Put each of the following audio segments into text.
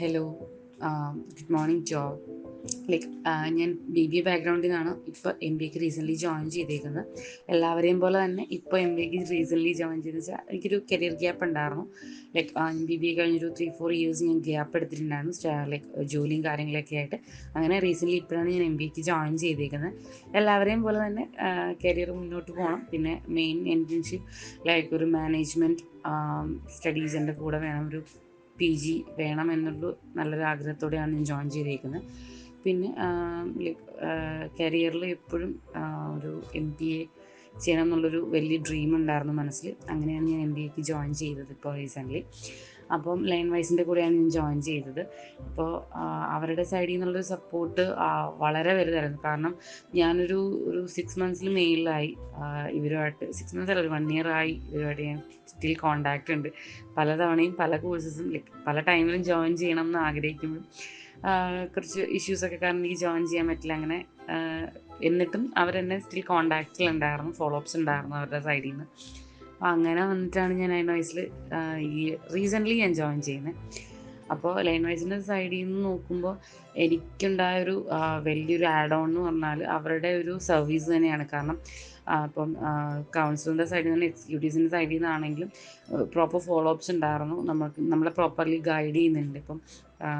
Hello good morning job like ഞാൻ B B A ബാക്ക്ഗ്രൗണ്ടിൽ നിന്നാണ് ഇപ്പോൾ എം ബി എക്ക് റീസെന്റ്ലി ജോയിൻ ചെയ്തേക്കുന്നത്. എല്ലാവരെയും പോലെ തന്നെ ഇപ്പോൾ എം ബി എക്ക് റീസെന്റ്ലി ജോയിൻ ചെയ്തെന്ന് വെച്ചാൽ എനിക്കൊരു കരിയർ ഗ്യാപ്പ് ഉണ്ടായിരുന്നു. ലൈക്ക് ബി ബി എ കഴിഞ്ഞൊരു ത്രീ ഫോർ ഇയേഴ്സ് ഞാൻ ഗ്യാപ്പ് എടുത്തിട്ടുണ്ടായിരുന്നു. ലൈക്ക് ജോലിയും കാര്യങ്ങളൊക്കെ ആയിട്ട്. അങ്ങനെ റീസെന്റ്ലി ഇപ്പോഴാണ് ഞാൻ എം ബി എക്ക് ജോയിൻ ചെയ്തേക്കുന്നത്. എല്ലാവരെയും പോലെ തന്നെ കരിയർ മുന്നോട്ട് പോകണം പിന്നെ മെയിൻ എൻട്രൻഷിപ്പ് ലൈക്ക് ഒരു മാനേജ്മെന്റ് സ്റ്റഡീസിന്റെ കൂടെ വേണം. ഒരു പി ജി വേണം നല്ലൊരാഗ്രഹത്തോടെയാണ് ഞാൻ ജോയിൻ ചെയ്തേക്കുന്നത്. പിന്നെ ലൈക്ക് കരിയറിൽ എപ്പോഴും ഒരു എം ബി എ ചെയ്യണം എന്നുള്ളൊരു വലിയ ഡ്രീം ഉണ്ടായിരുന്നു മനസ്സിൽ. അങ്ങനെയാണ് ഞാൻ എം ബി എക്ക് ജോയിൻ ചെയ്തത് ഇപ്പോൾ റീസെന്റ്ലി അപ്പം ലൈൻ വൈസിന്റെ കൂടെയാണ് ഞാൻ ജോയിൻ ചെയ്തത്. അപ്പോൾ അവരുടെ സൈഡിൽ നിന്നുള്ളൊരു സപ്പോർട്ട് വളരെ വലുതായിരുന്നു. കാരണം ഞാനൊരു ഒരു സിക്സ് മന്ത്സിൽ മെയിലായി ഇവരുമായിട്ട് സിക്സ് മന്ത്സ് അല്ല ഒരു വൺ ഇയർ ആയി ഇവരുമായിട്ട് ഞാൻ സ്റ്റിൽ കോണ്ടാക്റ്റ് ഉണ്ട്. പലതവണയും പല കോഴ്സസും പല ടൈമിലും ജോയിൻ ചെയ്യണം എന്ന് ആഗ്രഹിക്കുമ്പോൾ കുറച്ച് ഇഷ്യൂസൊക്കെ കാരണം എനിക്ക് ജോയിൻ ചെയ്യാൻ പറ്റില്ല. അങ്ങനെ എന്നിട്ടും അവരെന്നെ സ്റ്റിൽ കോണ്ടാക്റ്റിൽ ഉണ്ടായിരുന്നു ഫോളോ അപ്സ് ഉണ്ടായിരുന്നു അവരുടെ സൈഡിൽ നിന്ന് അപ്പോൾ അങ്ങനെ വന്നിട്ടാണ് ഞാൻ ലൈൻ വൈസിൽ ഈ റീസെന്റ്ലി ഞാൻ ജോയിൻ ചെയ്യുന്നത് അപ്പോൾ ലൈൻ വൈസിന്റെ സൈഡിൽ നിന്ന് നോക്കുമ്പോൾ എനിക്കുണ്ടായ ഒരു വലിയൊരു ആഡ് ഓൺ എന്ന് പറഞ്ഞാൽ അവരുടെ ഒരു സർവീസ് തന്നെയാണ്. കാരണം അപ്പം കൗൺസിലിന്റെ സൈഡിൽ നിന്ന് എക്സിക്യൂട്ടീവ്സിന്റെ സൈഡിൽ നിന്നാണെങ്കിലും പ്രോപ്പർ ഫോളോ അപ്സ് ഉണ്ടായിരുന്നു നമുക്ക് നമ്മളെ പ്രോപ്പർലി ഗൈഡ് ചെയ്യുന്നുണ്ട്. ഇപ്പം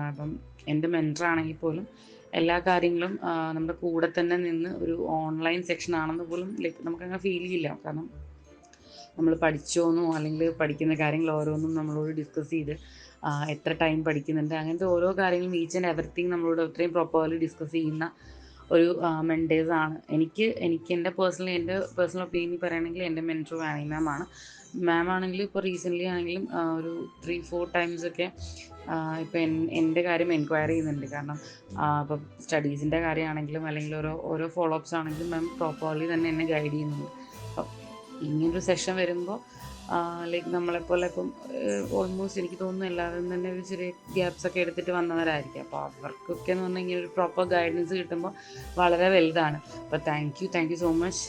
അപ്പം എന്റെ മെന്റർ ആണെങ്കിൽ പോലും എല്ലാ കാര്യങ്ങളും നമ്മുടെ കൂടെ തന്നെ നിന്ന് ഒരു ഓൺലൈൻ സെക്ഷൻ ആണെന്ന് പോലും ലൈക്ക് നമുക്കങ്ങനെ ഫീൽ ചെയ്യില്ല. കാരണം നമ്മൾ പഠിച്ചോന്നോ അല്ലെങ്കിൽ പഠിക്കുന്ന കാര്യങ്ങൾ ഓരോന്നും നമ്മളോട് ഡിസ്കസ് ചെയ്ത് എത്ര ടൈം പഠിക്കുന്നുണ്ട് അങ്ങനത്തെ ഓരോ കാര്യങ്ങളും ഈച്ച് ആൻഡ് എവറിത്തിങ് നമ്മളോട് അത്രയും പ്രോപ്പർലി ഡിസ്കസ് ചെയ്യുന്ന ഒരു മെന്റേഴ്സ് ആണ്. എനിക്ക് എനിക്ക് എന്റെ പേഴ്സണലി എന്റെ പേഴ്സണൽ ഒപ്പീനിയൻ പറയുകയാണെങ്കിൽ എന്റെ മെന്റർ വാണി മാം ആണ്. മാം ആണെങ്കിൽ ഇപ്പോൾ റീസെന്റ്ലി ആണെങ്കിലും ഒരു ത്രീ ഫോർ ടൈംസ് ഒക്കെ ഇപ്പോൾ എന്റെ കാര്യം എൻക്വയറി ചെയ്യുന്നുണ്ട്. കാരണം ഇപ്പോൾ സ്റ്റഡീസിന്റെ കാര്യമാണെങ്കിലും അല്ലെങ്കിൽ ഓരോ ഓരോ ഫോളോ അപ്സ് ആണെങ്കിലും മാം പ്രോപ്പർലി തന്നെ എന്നെ ഗൈഡ് ചെയ്യുന്നുണ്ട്. ഇങ്ങനൊരു സെഷൻ വരുമ്പോൾ ലൈക്ക് നമ്മളെപ്പോലെ ഇപ്പം ഓൾമോസ്റ്റ് എനിക്ക് തോന്നുന്നു എല്ലാവരും തന്നെ ഒരു ചെറിയ ഗ്യാപ്സ് ഒക്കെ എടുത്തിട്ട് വന്നവരായിരിക്കും. അപ്പോൾ അവർക്കൊക്കെ എന്ന് പറഞ്ഞാൽ ഇങ്ങനെ ഒരു പ്രോപ്പർ ഗൈഡൻസ് കിട്ടുമ്പോൾ വളരെ വലുതാണ്. അപ്പോൾ thank you thank you so much